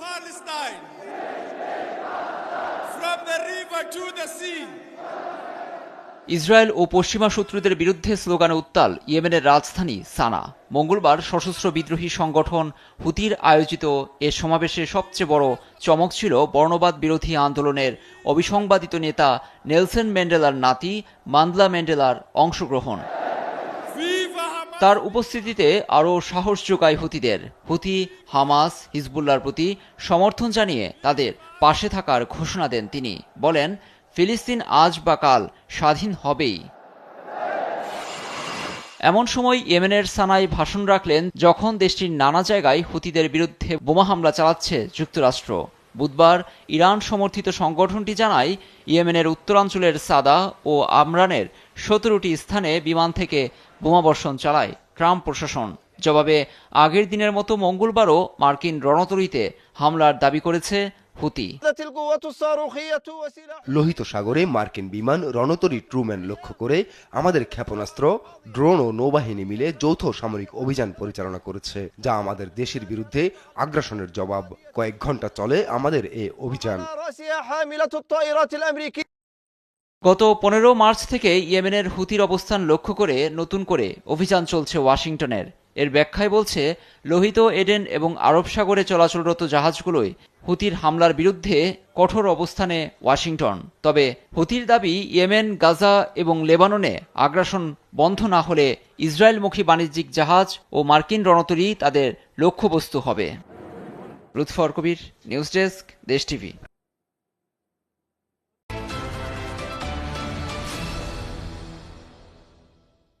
Palestine. From the river to the sea. Israel ও পশ্চিমা শত্রুদের বিরুদ্ধে স্লোগানে উত্তাল ইয়েমেনের রাজধানী সানা মঙ্গলবার সশস্ত্র বিদ্রোহী সংগঠন হুতির আয়োজিত এ সমাবেশে সবচেয়ে বড় চমক ছিল বর্ণবাদ বিরোধী আন্দোলনের অবিসংবাদিত নেতা নেলসন ম্যান্ডেলার নাতি মান্দলা ম্যান্ডেলার অংশগ্রহণ. তার উপস্থিতিতে আরও সাহস যোগায় হুতিদের। হুতি, হামাস হিজবুল্লার প্রতি সমর্থন জানিয়ে তাদের পাশে থাকার ঘোষণা দেন তিনি। বলেন, ফিলিস্তিন আজ বা কাল স্বাধীন হবেই। এমন সময় ইয়েমেনের সানায় ভাষণ রাখলেন যখন দেশটির নানা জায়গায় হুতিদের বিরুদ্ধে বোমা হামলা চালাচ্ছে যুক্তরাষ্ট্র। বুধবার ইরান সমর্থিত সংগঠনটি জানায়, ইয়েমেনের উত্তরাঞ্চলের সাদা ও আমরানের সতেরোটি স্থানে বিমান থেকে বোমাবর্ষণ চালায় ট্রাম্প প্রশাসন। জবাবে, আগের দিনের মতো মঙ্গলবারও মার্কিন রণতরীতে হামলার দাবি করেছে হুতি লোহিত সাগরে মার্কিন বিমান রণতরি ট্রুম্যান লক্ষ্য করে আমাদের ক্ষেপণাস্ত্র ড্রোন ও নৌবাহিনী মিলে যৌথ সামরিক অভিযান পরিচালনা করেছে যা আমাদের দেশের বিরুদ্ধে আগ্রাসনের জবাব। কয়েক ঘণ্টা চলে আমাদের এ অভিযান। গত পনেরো মার্চ থেকে ইয়েমেনের হুতির অবস্থান লক্ষ্য করে নতুন করে অভিযান চলছে ওয়াশিংটনের। এর ব্যাখ্যায় বলছে, লোহিত, এডেন এবং আরব সাগরে চলাচলরত জাহাজগুলোয় হুতির হামলার বিরুদ্ধে কঠোর অবস্থানে ওয়াশিংটন। তবে হুতির দাবি ইয়েমেন, গাজা এবং লেবাননে আগ্রাসন বন্ধ না হলে ইসরায়েলমুখী বাণিজ্যিক জাহাজ ও মার্কিন রণতরী তাদের লক্ষ্যবস্তু হবে। Lutfar Kabir, news desk, Desh TV.